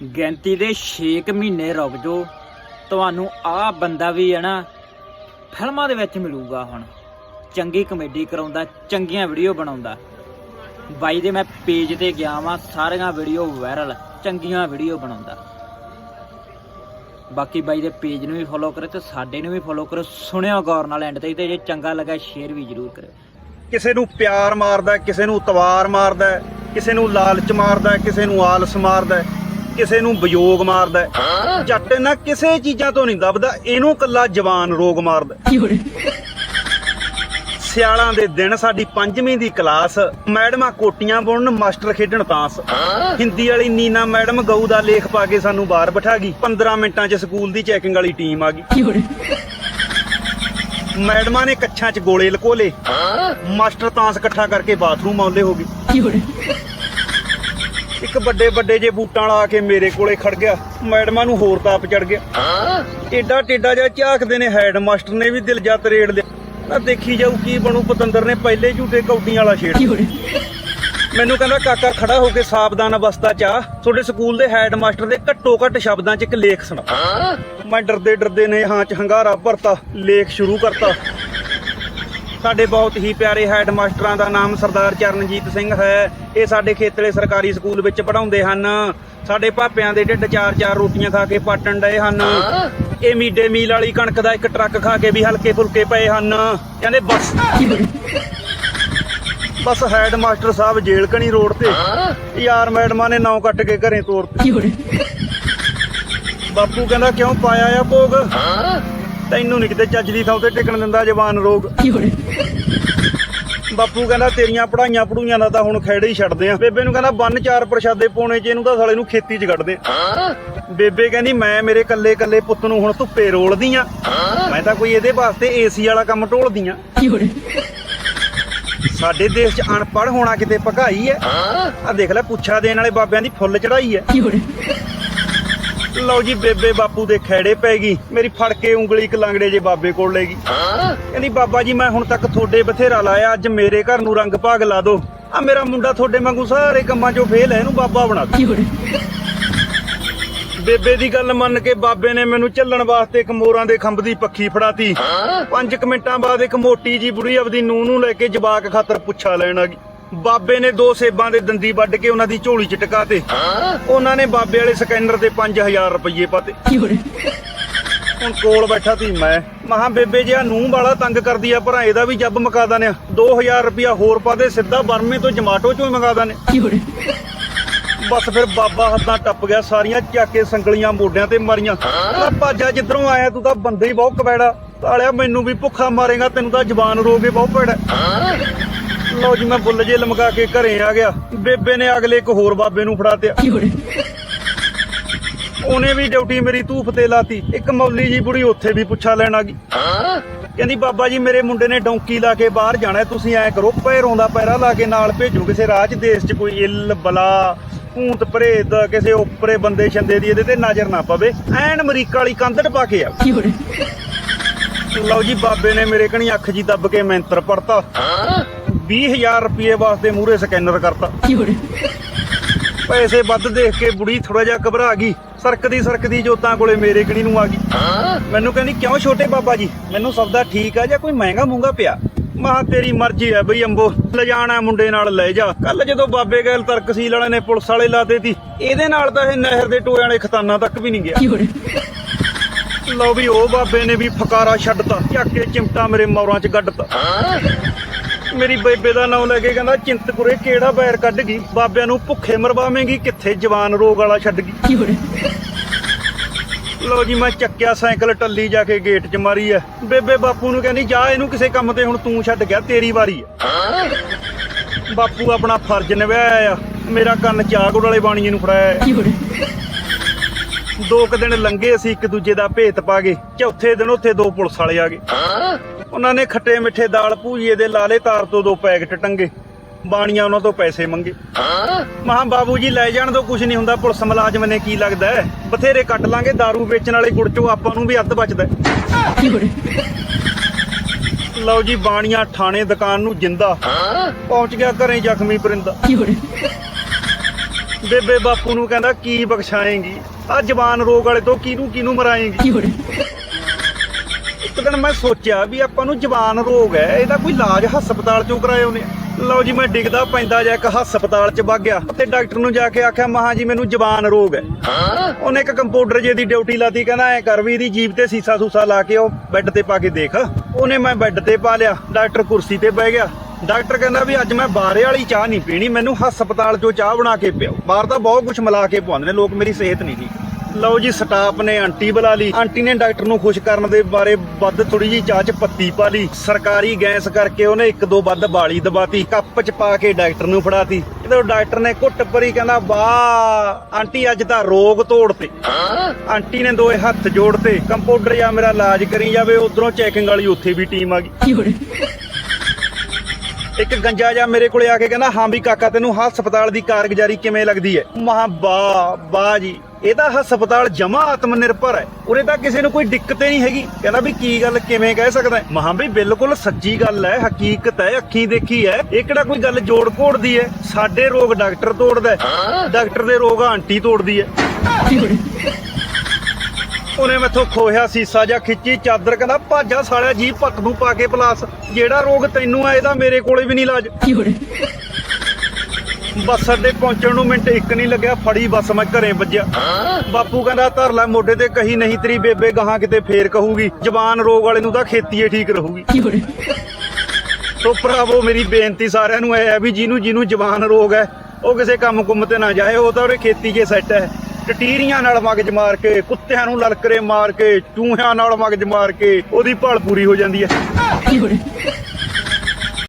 ਗਿਣਤੀ ਦੇ 6 ਮਹੀਨੇ ਰੁਕ ਜਾਓ ਤੁਹਾਨੂੰ ਆਹ ਬੰਦਾ ਵੀ ਹੈ ਨਾ, ਫਿਲਮਾਂ ਦੇ ਵਿੱਚ ਮਿਲੂਗਾ ਹੁਣ। ਚੰਗੀ ਕਮੇਡੀ ਕਰਾਉਂਦਾ, ਚੰਗੀਆਂ ਵੀਡੀਓ ਬਣਾਉਂਦਾ। ਬਾਈ ਦੇ ਮੈਂ ਪੇਜ ਤੇ ਗਿਆ ਵਾਂ, ਸਾਰੀਆਂ ਵੀਡੀਓ ਵਾਇਰਲ ਚੰਗੀਆਂ ਵੀਡੀਓ ਬਣਾਉਂਦਾ। ਬਾਕੀ ਬਾਈ ਦੇ ਪੇਜ ਨੂੰ ਵੀ ਫੋਲੋ ਕਰੋ ਤੇ ਸਾਡੇ ਨੂੰ ਵੀ ਫੋਲੋ ਕਰੋ। ਸੁਣਿਓ ਗੌਰ ਨਾਲ ਐਂਡ ਤੇ ਜੇ ਚੰਗਾ ਲੱਗਾ ਸ਼ੇਅਰ ਵੀ ਜਰੂਰ ਕਰਿਓ। ਕਿਸੇ ਨੂੰ ਪਿਆਰ ਮਾਰਦਾ, ਕਿਸੇ ਨੂੰ ਤਵਾਰ ਮਾਰਦਾ, ਕਿਸੇ ਨੂੰ ਲਾਲਚ ਮਾਰਦਾ, ਕਿਸੇ ਨੂੰ ਆਲਸ ਮਾਰਦਾ ਕਿਸੇ ਨੂੰ ਵਿਯੋਗ ਮਾਰਦਾ ਹੈ। ਜੱਟ ਨਾ ਕਿਸੇ ਚੀਜ਼ਾਂ ਤੋਂ ਨਹੀਂ ਦਬਦਾ ਇਹਨੂੰ ਕੱਲਾ ਜਵਾਨ ਰੋਗ ਮਾਰਦਾ ਹੈ। ਸਿਆਲਾਂ ਦੇ ਦਿਨ ਸਾਡੀ ਪੰਜਵੀਂ ਦੀ ਕਲਾਸ ਮੈਡਮਾਂ ਕੋਟੀਆਂ ਬੁਣਨ ਮਾਸਟਰ ਖੇਡਣ ਤਾਂਸ। ਹਿੰਦੀ ਵਾਲੀ ਨੀਨਾ ਮੈਡਮ ਗਊ ਦਾ ਲੇਖ ਪਾ ਕੇ ਸਾਨੂੰ ਬਾਹਰ ਬਿਠਾ ਗਈ। 15 ਮਿੰਟਾਂ 'ਚ ਸਕੂਲ ਦੀ ਚੈਕਿੰਗ ਵਾਲੀ ਟੀਮ ਆ ਗਈ। ਮੈਡਮਾਂ ਨੇ ਕੱਛਾਂ 'ਚ ਗੋਲੇ ਲਕੋਲੇ। ਮਾਸਟਰ ਤਾਂਸ ਇਕੱਠਾ ਕਰਕੇ ਬਾਥਰੂਮ ਆਉਂਦੇ ਹੋ ਗਏ। ਇੱਕ ਵੱਡੇ ਵੱਡੇ ਜੇ ਬੂਟਾਂ ਵਾਲਾ ਆ ਕੇ ਮੇਰੇ ਕੋਲੇ ਖੜ ਗਿਆ ਮੈਡਮਾਂ ਨੂੰ ਹੋਰ ਤਾਪ ਚੜ ਗਿਆ। ਏਡਾ ਟੇਡਾ ਜਿਹਾ ਝਾਕਦੇ ਨੇ ਹੈਡ ਮਾਸਟਰ ਨੇ ਵੀ ਦਿਲ ਜਾ ਤਰੇੜ ਲਿਆ। ਨਾ ਦੇਖੀ ਜਾਊ ਕੀ ਬਣੂ ਪਤੰਦਰ ਨੇ ਪਹਿਲੇ ਝੂਟੇ ਕੌਡੀਆਂ ਵਾਲਾ ਛੇੜ ਮੈਨੂੰ ਕਹਿੰਦਾ ਕਾਕਾ ਖੜਾ ਹੋ ਕੇ ਸਾਵਧਾਨ ਅਵਸਥਾ ਚ ਆ। ਤੁਹਾਡੇ ਸਕੂਲ ਦੇ ਹੈਡ ਮਾਸਟਰ ਦੇ ਘੱਟੋ ਘੱਟ ਸ਼ਬਦਾਂ ਚ ਇੱਕ ਲੇਖ ਸੁਣਾ ਮੈਂ ਡਰਦੇ ਡਰਦੇ ਨੇ ਹਾਂ ਚ ਹੰਗਾਰਾ ਭਰਤਾ ਲੇਖ ਸ਼ੁਰੂ ਕਰਤਾ। ਸਾਡੇ ਬਹੁਤ ਹੀ ਪਿਆਰੇ ਹੈਡ ਮਾਸਟਰਾਂ ਦਾ ਨਾਮ ਸਰਦਾਰ ਚਰਨਜੀਤ ਸਿੰਘ ਹੈ। ਇਹ ਸਾਡੇ ਖੇਤਰੇ ਸਰਕਾਰੀ ਸਕੂਲ ਵਿੱਚ ਪੜ੍ਹਾਉਂਦੇ ਹਨ। ਸਾਡੇ ਭਾਪਿਆਂ ਦੇ ਢਿੱਡ ਚਾਰ ਚਾਰ ਰੋਟੀਆਂ ਖਾ ਕੇ ਪਾਟਣ ਡਏ ਹਨ। ਇਹ ਮੀਡੇ ਮੀਲ ਵਾਲੀ ਕਣਕ ਦਾ ਇੱਕ ਟਰੱਕ ਖਾ ਕੇ ਵੀ ਹਲਕੇ ਫੁਲਕੇ ਪਏ ਹਨ। ਕਹਿੰਦੇ ਬਸ। ਬਸ ਹੈਡ ਮਾਸਟਰ ਸਾਹਿਬ ਜੇਲ੍ਹ ਕਣੀ ਰੋਡ ਤੇ। ਯਾਰ ਮੈਡਮਾਂ ਨੇ ਨੌ ਕੱਟ ਕੇ ਘਰੇ ਤੋਰਤੇ। ਬਾਪੂ ਕਹਿੰਦਾ ਕਿਉਂ ਪਾਇਆ ਆ ਭੋਗ? ਤੈਨੂੰ ਨਹੀਂ ਕਿਤੇ ਚੱਜ ਦੀ ਥਾਂ ਤੇ ਟਿਕਣ ਦਿੰਦਾ ਜਵਾਨ ਰੋਗ। ਬਾਪੂ ਕਹਿੰਦਾ ਤੇਰੀਆਂ ਪੜਾਈਆਂ ਪੜੂਈਆਂ ਦਾ ਤਾਂ ਹੁਣ ਖੈੜੇ ਹੀ ਛੱਡਦੇ ਆ। ਬੇਬੇ ਨੂੰ ਕਹਿੰਦਾ ਬੰਨ ਚਾਰ ਪ੍ਰਸ਼ਾਦੇ ਪਾਉਣੇ ਚ ਇਹਨੂੰ ਤਾਂ ਸਾਲੇ ਨੂੰ ਖੇਤੀ ਚ ਕੱਢਦੇ ਆ। ਬੇਬੇ ਕਹਿੰਦੀ, ਮੈਂ ਮੇਰੇ ਕੱਲੇ ਕੱਲੇ ਪੁੱਤ ਨੂੰ ਹੁਣ ਧੁੱਪੇ ਰੋਲਦੀ ਆ। ਮੈਂ ਤਾਂ ਕੋਈ ਇਹਦੇ ਵਾਸਤੇ ਏਸੀ ਵਾਲਾ ਕੰਮ ਢੋਲਦੀ ਆ। ਸਾਡੇ ਦੇਸ਼ 'ਚ ਅਨਪੜ੍ਹ ਹੋਣਾ ਕਿਤੇ ਭਕਾਈ ਐ ਆ ਦੇਖ ਲੈ, ਪੁੱਛਾ ਦੇਣ ਵਾਲੇ ਬਾਬਿਆਂ ਦੀ ਫੁੱਲ ਚੜਾਈ ਐ ਲਓ ਜੀ ਬੇਬੇ ਬਾਪੂ ਦੇ ਖੈੜੇ ਪੈ ਗਈ। ਮੇਰੀ ਫੜ ਕੇ ਉਂਗਲੀ ਇੱਕ ਲੰਗੜੇ ਜੇ ਬਾਬੇ ਕੋਲ ਲੈ ਗਈ। ਕਹਿੰਦੀ, ਬਾਬਾ ਜੀ, ਮੈਂ ਹੁਣ ਤੱਕ ਤੁਹਾਡੇ ਬਥੇਰਾ ਲਾਇਆ। ਅੱਜ ਮੇਰੇ ਘਰ ਨੂੰ ਰੰਗ ਭਾਗ ਲਾ ਦਿਓ ਆ ਮੇਰਾ ਮੁੰਡਾ ਤੁਹਾਡੇ ਵਾਂਗੂ ਸਾਰੇ ਕੰਮਾਂ 'ਚੋਂ ਫੇਲ ਹੈ। ਇਹਨੂੰ ਬਾਬਾ ਬਣਾ ਦਿਓ ਬੇਬੇ ਦੀ ਗੱਲ ਮੰਨ ਕੇ ਬਾਬੇ ਨੇ ਮੈਨੂੰ ਚੱਲਣ ਵਾਸਤੇ ਇੱਕ ਮੋਰਾਂ ਦੇ ਖੰਭ ਦੀ ਪੱਖੀ ਫੜਾਤੀ। 5 ਮਿੰਟਾਂ ਬਾਅਦ ਇੱਕ ਮੋਟੀ ਜੀ ਬੁੜੀ ਆਪਦੀ ਨੂੰਹ ਨੂੰ ਲੈ ਕੇ ਜਵਾਕ ਖਾਤਰ ਪੁੱਛਾ ਲੈਣ ਆ ਗਈ। ਬਾਬੇ ਨੇ ਦੋ ਸੇਬਾਂ ਦੇ ਦੰਦੀ ਵੱਢ ਕੇ ਉਹਨਾਂ ਦੀ ਝੋਲੀ ਚ ਟਿਕਾਤੇ। ਉਹਨਾਂ ਨੇ ਬਾਬੇ ਵਾਲੇ ਸਕੈਨਰ ਦੇ 5000 ਰੁਪਏ ਪਾਤੇ। ਹੁਣ ਕੋਲ ਬੈਠਾ ਸੀ ਮੈਂ। ਮਹਾ ਬੇਬੇ ਜਿਹਾ ਨੂੰਹ ਵਾਲਾ ਤੰਗ ਕਰਦੀ ਆ, ਭਰਾ ਇਹਦਾ ਵੀ ਜੱਬ ਮਕਾ ਦਾਨੇ 2000 ਰੁਪਇਆ ਹੋਰ ਪਾ ਦੇ, ਸਿੱਧਾ ਬਰਮੇ ਤੋਂ ਜਮਾਟੋ ਚੋਂ ਹੀ ਮੰਗਾ ਦਾਨੇ ਬਸ ਫਿਰ ਬਾਬਾ ਹੱਦਾਂ ਟੱਪ ਗਿਆ, ਸਾਰੀਆਂ ਚਾਕੇ ਸੰਗਲੀਆਂ ਮੋਢਿਆਂ ਤੇ ਮਾਰੀਆਂ। ਭਾਜਾ ਜਿੱਧਰੋਂ ਆਇਆ ਤੂੰ ਤਾਂ ਬੰਦੇ ਹੀ ਬਹੁਤ ਕਬੈੜਾ। ਤਾਲਿਆ ਮੈਨੂੰ ਵੀ ਭੁੱਖਾ ਮਾਰੇਗਾ, ਤੈਨੂੰ ਤਾਂ ਜ਼ਬਾਨ ਰੋਗੇ ਬਹੁਤ ਭੈੜਾ ਲਓ ਜੀ ਮੈਂ ਬੁੱਲ ਜੇ ਲਮਕਾ ਕੇ ਘਰੇ ਆ ਗਿਆ। ਬੇਬੇ ਨੇ ਅਗਲੇ ਇੱਕ ਹੋਰ ਬਾਬੇ ਨੂੰ ਫੜਾਤਿਆ ਉਹਨੇ ਵੀ ਡਿਊਟੀ ਮੇਰੀ ਧੂਫ ਤੇ ਲਾਤੀ। ਇੱਕ ਮੌਲੀ ਜੀ ਬੁੜੀ ਉੱਥੇ ਵੀ ਪੁੱਛਾ ਲੈਣ ਆ ਗਈ। ਕਹਿੰਦੀ ਬਾਬਾ ਜੀ ਮੇਰੇ ਮੁੰਡੇ ਨੇ ਡੌਂਕੀ ਲਾ ਕੇ ਬਾਹਰ ਜਾਣਾ ਤੁਸੀਂ ਐ ਕਰੋ ਪੈਰੋਂ ਦਾ ਪੈਰਾ ਲਾ ਕੇ ਨਾਲ ਭੇਜੋ ਕਿਸੇ ਰਾਹ 'ਚ ਦੇਸ਼ 'ਚ ਕੋਈ ਇੱਲ ਬਲਾ ਭੂਤ ਪ੍ਰੇਤ ਕਿਸੇ ਉੱਪਰੇ ਬੰਦੇ ਛੰਦੇ ਦੀ ਇਹਦੇ ਤੇ ਨਜ਼ਰ ਨਾ ਪਵੇ। ਐਨ ਅਮਰੀਕਾ ਵਾਲੀ ਕੰਧੜ ਪਾ ਕੇ ਆ। ਲਓ ਜੀ ਬਾਬੇ ਨੇ ਮੇਰੇ ਕਣੀ ਅੱਖ ਜੀ ਦੱਬ ਕੇ ਮੈਂਤਰ ਪੜਤਾ 20000 ਰੁਪਏ ਵਾਸਤੇ ਮੂਹਰੇ ਸਕੈਨਰ ਕਰਤਾ। ਪੈਸੇ ਵੱਧ ਦੇਖ ਕੇ ਬੁੜੀ ਥੋੜਾ ਜਿਹਾ ਘਬਰਾ ਗਈ। ਸਰਕਦੀ ਸਰਕਦੀ ਜੋਤਾਂ ਕੋਲੇ ਮੇਰੇ ਕਣੀ ਨੂੰ ਆ ਗਈ। ਮੈਨੂੰ ਕਹਿੰਦੀ ਕਿਉਂ ਛੋਟੇ ਬਾਬਾ ਜੀ? ਮੈਨੂੰ ਸੌਦਾ ਠੀਕ ਆ ਜਾਂ ਕੋਈ ਮਹਿੰਗਾ ਮੂੰਗਾ ਪਿਆ? ਮਹਾ ਤੇਰੀ ਮਰਜ਼ੀ ਹੈ ਬਈ ਅੰਬੋ। ਲਿਜਾਣਾ ਮੁੰਡੇ ਨਾਲ ਲੈ ਜਾ। ਕੱਲ ਜਦੋਂ ਬਾਬੇ ਗੈਲ ਤਰਕਸੀਲ ਵਾਲੇ ਨੇ ਪੁਲਿਸ ਵਾਲੇ ਲਾਤੇ ਤੀ ਇਹਦੇ ਨਾਲ ਤਾਂ ਇਹ ਨਹਿਰ ਦੇ ਟੋਇਆਂ ਵਾਲੇ ਖਤਾਨਾਂ ਤੱਕ ਵੀ ਨਹੀਂ ਗਿਆ। ਲਓ ਵੀ ਉਹ ਬਾਬੇ ਨੇ ਵੀ ਫਕਾਰਾ ਛੱਡਤਾ ਚੱਕ ਕੇ ਚਿਮਟਾ ਮੇਰੇ ਮੌਰਾਂ 'ਚ ਗੱਡਤਾ। ਮੇਰੀ ਬੇਬੇ ਦਾ ਨਾਮ ਲੈ ਕੇ ਕਹਿੰਦਾ ਚਿੰਤਪੁਰੇ ਕਿਹੜਾ ਬੈਰ ਕੱਢ ਗਈ? ਬਾਬਿਆਂ ਨੂੰ ਭੁੱਖੇ ਮਰਵਾਵੇਂਗੀ ਕਿੱਥੇ ਜਵਾਨ ਰੋਗ ਵਾਲਾ ਛੱਡ ਗਈ? ਲਓ ਜੀ ਮੈਂ ਚੱਕਿਆ ਸਾਈਕਲ ਟੱਲੀ ਜਾ ਕੇ ਗੇਟ 'ਚ ਮਾਰੀ ਐ। ਬੇਬੇ ਬਾਪੂ ਨੂੰ ਕਹਿੰਦੀ ਜਾ ਇਹਨੂੰ ਕਿਸੇ ਕੰਮ ਤੇ ਹੁਣ ਤੂੰ ਛੱਡ ਗਿਆ ਤੇਰੀ ਵਾਰੀ ਐ। ਬਾਪੂ ਆਪਣਾ ਫਰਜ਼ ਨਿਭਾਇਆ ਆ। ਮੇਰਾ ਕੰਨ ਚਾਗੁੜ ਵਾਲੇ ਬਾਣੀਏ ਨੂੰ ਫੜਾਇਆ। ਦੋ ਕੁ ਦਿਨ ਲੰਘੇ ਅਸੀਂ ਇੱਕ ਦੂਜੇ ਦਾ ਭੇਤ ਪਾ ਗਏ। ਚੌਥੇ ਦਿਨ ਉੱਥੇ ਦੋ ਪੁਲਿਸ ਵਾਲੇ ਆ ਗਏ। ਉਹਨਾਂ ਨੇ ਖੱਟੇ ਮਿੱਠੇ ਦਾਲ ਭੂਜੀਏ ਦੇ ਲਾਲੇ ਤਾਰ ਤੋਂ ਦੋ ਪੈਕਟ ਟੰਗੇ, ਬਾਣੀਆਂ ਉਹਨਾਂ ਤੋਂ ਪੈਸੇ ਮੰਗੇ। ਮਹਾ ਬਾਬੂ ਜੀ, ਲੈ ਜਾਣ ਤੋਂ ਕੁਝ ਨਹੀਂ ਹੁੰਦਾ, ਪੁਲਿਸ ਮੁਲਾਜ਼ਮ ਨੇ ਕੀ ਲੱਗਦਾ ਹੈ? ਬਥੇਰੇ ਕੱਟ ਲਾਂਗੇ, दारू ਵੇਚਣ ਵਾਲੇ ਗੁੜ ਚੋਂ ਆਪਾਂ ਨੂੰ ਵੀ ਅੱਧ ਬਚਦਾ ਹੈ। ਲਓ ਜੀ, ਬਾਣੀਆਂ ਥਾਣੇ, ਦੁਕਾਨ ਨੂੰ ਜਿੰਦਾ। ਪਹੁੰਚ ਗਿਆ ਘਰੇ ਜ਼ਖਮੀ ਪਰਿੰਦਾ। ਬੇਬੇ ਬਾਪੂ ਨੂੰ ਕਹਿੰਦਾ, ਕੀ ਬਖਸ਼ਾਏਂਗੀ? ਆ ਜਵਾਨ ਰੋਗ ਵਾਲੇ ਤੋਂ ਕਿਹਨੂੰ ਕਿਹਨੂੰ ਮਰਾਏਂਗੀ? ਦਿਨ ਮੈਂ ਸੋਚਿਆ ਵੀ ਆਪਾਂ ਨੂੰ ਜਵਾਨ ਰੋਗ ਹੈ ਇਹਦਾ ਕੋਈ ਇਲਾਜ ਹਸਪਤਾਲ ਚੋਂ ਕਰਾਏ ਉਹਨੇ। ਲਓ ਜੀ ਮੈਂ ਡਿੱਗਦਾ ਪੈਂਦਾ ਜਾ ਇੱਕ ਹਸਪਤਾਲ ਚ ਵਗ ਗਿਆ ਤੇ ਡਾਕਟਰ ਨੂੰ ਜਾ ਕੇ ਆਖਿਆ ਮਹਾ ਜੀ ਮੈਨੂੰ ਜਵਾਨ ਰੋਗ ਹੈ। ਉਹਨੇ ਇੱਕ ਕੰਪਿਊਟਰ ਜੇ ਦੀ ਡਿਊਟੀ ਲਾਤੀ ਕਹਿੰਦਾ ਐ ਕਰ ਵੀ ਇਹਦੀ ਜੀਭ ਤੇ ਸੀਸਾ ਸੂਸਾ ਲਾ ਕੇ ਉਹ ਬੈੱਡ ਤੇ ਪਾ ਕੇ ਦੇਖ। ਉਹਨੇ ਮੈਂ ਬੈੱਡ ਤੇ ਪਾ ਲਿਆ ਡਾਕਟਰ ਕੁਰਸੀ ਤੇ ਬਹਿ ਗਿਆ। ਡਾਕਟਰ ਕਹਿੰਦਾ ਵੀ ਅੱਜ ਮੈਂ ਬਾਰੇ ਵਾਲੀ ਚਾਹ ਨਹੀਂ ਪੀਣੀ ਮੈਨੂੰ ਹਸਪਤਾਲ ਚੋਂ ਚਾਹ ਬਣਾ ਕੇ ਪਿਓ ਬਾਹਰ ਤਾਂ ਬਹੁਤ ਕੁਝ ਮਿਲਾ ਕੇ ਪਵਾਉਂਦੇ ਨੇ ਲੋਕ ਮੇਰੀ ਸਿਹਤ ਨਹੀਂ ਠੀਕ। ਲਓ ਜੀ ਸਟਾਫ ਨੇ ਆਂਟੀ ਬੁਲਾ ਲਈ। ਆਂਟੀ ਨੇ ਡਾਕਟਰ ਨੂੰ ਖੁਸ਼ ਕਰਨ ਦੇ ਬਾਰੇ ਵੱਧ ਥੋੜੀ ਜੀ ਚਾਹ ਚ ਪੱਤੀ ਪਾ ਲਈ। ਸਰਕਾਰੀ ਗੈਸ ਕਰਕੇ ਉਹਨੇ ਇੱਕ ਦੋ ਵੱਧ ਬਾਲੀ ਦਬਾਤੀ। ਕੱਪ ਚ ਪਾ ਕੇ ਡਾਕਟਰ ਨੂੰ ਫੜਾਤੀ। ਜਦੋਂ ਡਾਕਟਰ ਨੇ ਘੁੱਟ ਭਰੀ ਕਹਿੰਦਾ ਵਾਹ ਆਂਟੀ ਅੱਜ ਤਾਂ ਰੋਗ ਤੋੜਤੇ। ਆਂਟੀ ਨੇ ਦੋਏ ਹੱਥ ਜੋੜਤੇ। ਕੰਪਾਊਂਡਰ ਜਾਂ ਮੇਰਾ ਇਲਾਜ ਕਰੀ ਜਾਵੇ ਉਧਰੋਂ ਚੈਕਿੰਗ ਵਾਲੀ ਉੱਥੇ ਵੀ ਟੀਮ ਆ ਗਈ। ਇੱਕ ਗੰਜਾ ਜਾ ਮੇਰੇ ਕੋਲੇ ਆ ਕੇ ਕਹਿੰਦਾ, ਹਾਂ ਵੀ ਕਾਕਾ, ਤੈਨੂੰ ਹਸਪਤਾਲ ਦੀ ਕਾਰਗੁਜ਼ਾਰੀ ਕਿਵੇਂ ਲੱਗਦੀ ਹੈ? ਮਹਾ ਬਾ ਬਾ ਜੀ ਇਹਦਾ ਹਸਪਤਾਲ ਜਮਾ ਆਤਮ ਨਿਰਭਰ ਹੈ। ਉਰੇ ਤਾਂ ਕਿਸੇ ਨੂੰ ਕੋਈ ਦਿੱਕਤ ਹੀ ਨਹੀਂ ਹੈਗੀ। ਕਹਿੰਦਾ ਵੀ ਕੀ ਗੱਲ, ਕਿਵੇਂ ਕਹਿ ਸਕਦਾ ਮਹਾਂ ਵੀ ਬਿਲਕੁਲ ਸੱਚੀ ਗੱਲ ਹੈ, ਹਕੀਕਤ ਹੈ, ਅੱਖੀਂ ਦੇਖੀ ਹੈ। ਇਹ ਕਿਹੜਾ ਕੋਈ ਗੱਲ ਜੋੜ ਘੋੜਦੀ ਹੈ? ਸਾਡੇ ਰੋਗ ਡਾਕਟਰ ਤੋੜਦਾ ਡਾਕਟਰ ਦੇ ਰੋਗ ਆਂਟੀ ਤੋੜਦੀ ਹੈ। ਉਹਨੇ ਮੈਥੋਂ ਖੋਹਿਆ ਸੀਸਾ ਜਾਂ ਖਿੱਚੀ ਚਾਦਰ, ਕਹਿੰਦਾ ਭਾਜਾ ਸਾਲਿਆ ਜੀ ਪੱਟ ਨੂੰ ਪਾ ਕੇ ਪਲਾਸ। ਜਿਹੜਾ ਰੋਗ ਤੈਨੂੰ ਆ, ਇਹਦਾ ਮੇਰੇ ਕੋਲੇ ਵੀ ਨਹੀਂ ਇਲਾਜ। ਬੱਸ ਅੱਡੇ ਪਹੁੰਚਣ ਨੂੰ ਮਿੰਟ ਇੱਕ ਨਹੀਂ ਲੱਗਿਆ, ਫੜੀ ਬੱਸ ਮੈਂ ਘਰੇ ਵੱਜਿਆ। ਬਾਪੂ ਕਹਿੰਦਾ, ਧਰ ਲੈ ਮੋਢੇ ਤੇ ਕਹੀ ਨਹੀਂ ਤੇਰੀ ਬੇਬੇ ਗਾਹਾਂ ਕਿਤੇ ਫੇਰ ਕਹੂਗੀ। ਜਵਾਨ ਰੋਗ ਵਾਲੇ ਨੂੰ ਤਾਂ ਖੇਤੀਏ ਠੀਕ ਰਹੂਗੀ। ਸੋ ਭਰਾਵੋ, ਮੇਰੀ ਬੇਨਤੀ ਸਾਰਿਆਂ ਨੂੰ ਇਹ ਹੈ ਵੀ ਜਿਹਨੂੰ ਜਿਹਨੂੰ ਜਵਾਨ ਰੋਗ ਹੈ, ਉਹ ਕਿਸੇ ਕੰਮ ਕੁੰਮ ਤੇ ਨਾ ਜਾਏ, ਉਹ ਤਾਂ ਉਹਦੇ ਖੇਤੀ 'ਚ ਸੈੱਟ ਹੈ। ਟਟੀਰੀਆਂ ਨਾਲ ਮਗਜ ਮਾਰ ਕੇ, ਕੁੱਤਿਆਂ ਨੂੰ ਲਲਕਰੇ ਮਾਰ ਕੇ, ਚੂਹਿਆਂ ਨਾਲ ਮਗਜ ਮਾਰ ਕੇ, ਉਹਦੀ ਭਾਲ ਪੂਰੀ ਹੋ ਜਾਂਦੀ ਹੈ।